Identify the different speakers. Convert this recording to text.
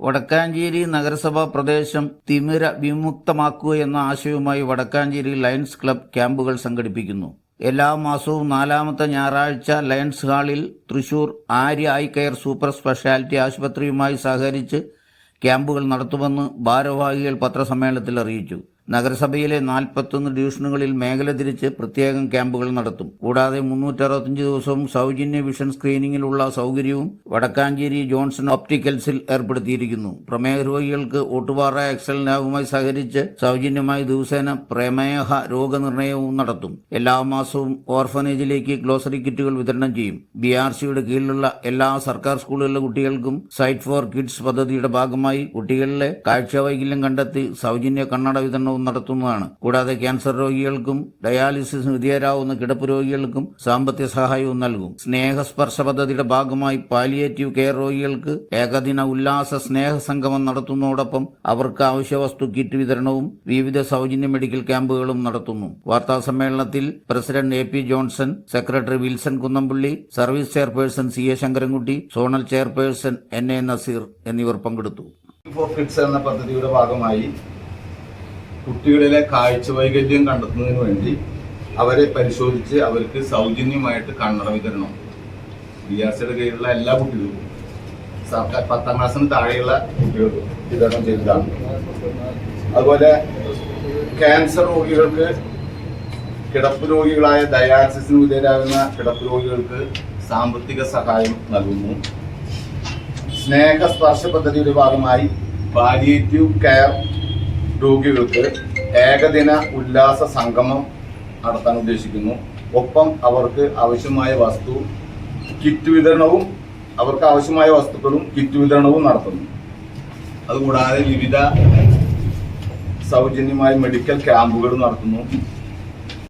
Speaker 1: വടക്കാഞ്ചേരി നഗരസഭാ പ്രദേശം തിമിര വിമുക്തമാക്കുക എന്ന ആശയവുമായി വടക്കാഞ്ചേരി ലയൺസ് ക്ലബ് ക്യാമ്പുകൾ സംഘടിപ്പിക്കുന്നു. എല്ലാ മാസവും നാലാമത്തെ ഞായറാഴ്ച ലയൺസ് ഹാളിൽ Thrissur Arya eye care super speciality ആശുപത്രിയുമായി സഹകരിച്ച് ക്യാമ്പുകൾ നടത്തുമെന്ന് ഭാരവാഹികൾ പത്രസമ്മേളനത്തിൽ അറിയിച്ചു. നഗരസഭയിലെ നാൽപ്പത്തൊന്ന് ഡിവിഷനുകളിൽ മേഖല തിരിച്ച് പ്രത്യേകം ക്യാമ്പുകൾ നടത്തും. കൂടാതെ മുന്നൂറ്ററുപത്തഞ്ച് ദിവസവും സൗജന്യ വിഷൻ സ്ക്രീനിങ്ങിലുള്ള സൗകര്യവും വടക്കാഞ്ചേരി ജോൺസൺ ഓപ്റ്റിക്കൽസിൽ ഏർപ്പെടുത്തിയിരിക്കുന്നു. പ്രമേഹ രോഗികൾക്ക് ഓട്ടുപാറ എക്സൽ ലാബുമായി സഹകരിച്ച് സൗജന്യമായി ദിവസേന പ്രമേഹ രോഗനിർണയവും നടത്തും. എല്ലാ മാസവും ഓർഫനേജിലേക്ക് ഗ്ലോസറി കിറ്റുകൾ വിതരണം ചെയ്യും. ബി ആർ സിയുടെ കീഴിലുള്ള എല്ലാ സർക്കാർ സ്കൂളുകളിലെ കുട്ടികൾക്കും സൈറ്റ് ഫോർ കിഡ്സ് പദ്ധതിയുടെ ഭാഗമായി കുട്ടികളിലെ കാഴ്ചവൈകല്യം കണ്ടെത്തി സൗജന്യ കണ്ണട വിതരണവും നടത്തുന്നതാണ്. കൂടാതെ ക്യാൻസർ രോഗികൾക്കും ഡയാലിസിസിന് വിധേയരാകുന്ന കിടപ്പ് രോഗികൾക്കും സാമ്പത്തിക സഹായവും നൽകും. സ്നേഹസ്പർശ പദ്ധതിയുടെ ഭാഗമായി പാലിയേറ്റീവ് കെയർ രോഗികൾക്ക് ഏകദിന ഉല്ലാസ സ്നേഹ സംഗമം നടത്തുന്നതോടൊപ്പം അവർക്ക് ആവശ്യവസ്തു കിറ്റ് വിതരണവും വിവിധ സൗജന്യ മെഡിക്കൽ ക്യാമ്പുകളും നടത്തുന്നു. വാർത്താ സമ്മേളനത്തിൽ president A P Johnson secretary Wilson Kunnampully service chairperson C A Sankarankutty zonal chairperson N A Nazeer എന്നിവർ പങ്കെടുത്തു.
Speaker 2: ഫോർ കിഡ്സ് എന്ന പദ്ധതിയുടെ ഭാഗമായി കുട്ടികളിലെ കാഴ്ച വൈകല്യം കണ്ടെത്തുന്നതിന് വേണ്ടി അവരെ പരിശോധിച്ച് അവർക്ക് സൗജന്യമായിട്ട് കണ്ണട വിതരണം. ബി ആർ സിയുടെ കീഴിലുള്ള എല്ലാ കുട്ടികൾക്കും. സർക്കാർ പത്താം ക്ലാസ്സിന് താഴെയുള്ള കുട്ടികൾക്കും വിതരണം ചെയ്തതാണ്. അതുപോലെ ക്യാൻസർ രോഗികൾക്ക് കിടപ്പ് രോഗികളായ ഡയാലിസിസിന് വിധേയരാകുന്ന കിടപ്പ് രോഗികൾക്ക് സാമ്പത്തിക സഹായം നൽകുന്നു. സ്നേഹ സ്പർശ പദ്ധതിയുടെ ഭാഗമായി പാലിയേറ്റീവ് കെയർ രോഗികൾക്ക് ഏകദിന ഉല്ലാസ സംഗമം നടത്താൻ ഉദ്ദേശിക്കുന്നു. ഒപ്പം അവർക്ക് ആവശ്യമായ വസ്തു കിറ്റ് വിതരണവും അവർക്ക് ആവശ്യമായ വസ്തുക്കളും കിറ്റ് വിതരണവും നടത്തുന്നു. അതുകൂടാതെ വിവിധ സൗജന്യമായ മെഡിക്കൽ ക്യാമ്പുകൾ നടത്തുന്നു.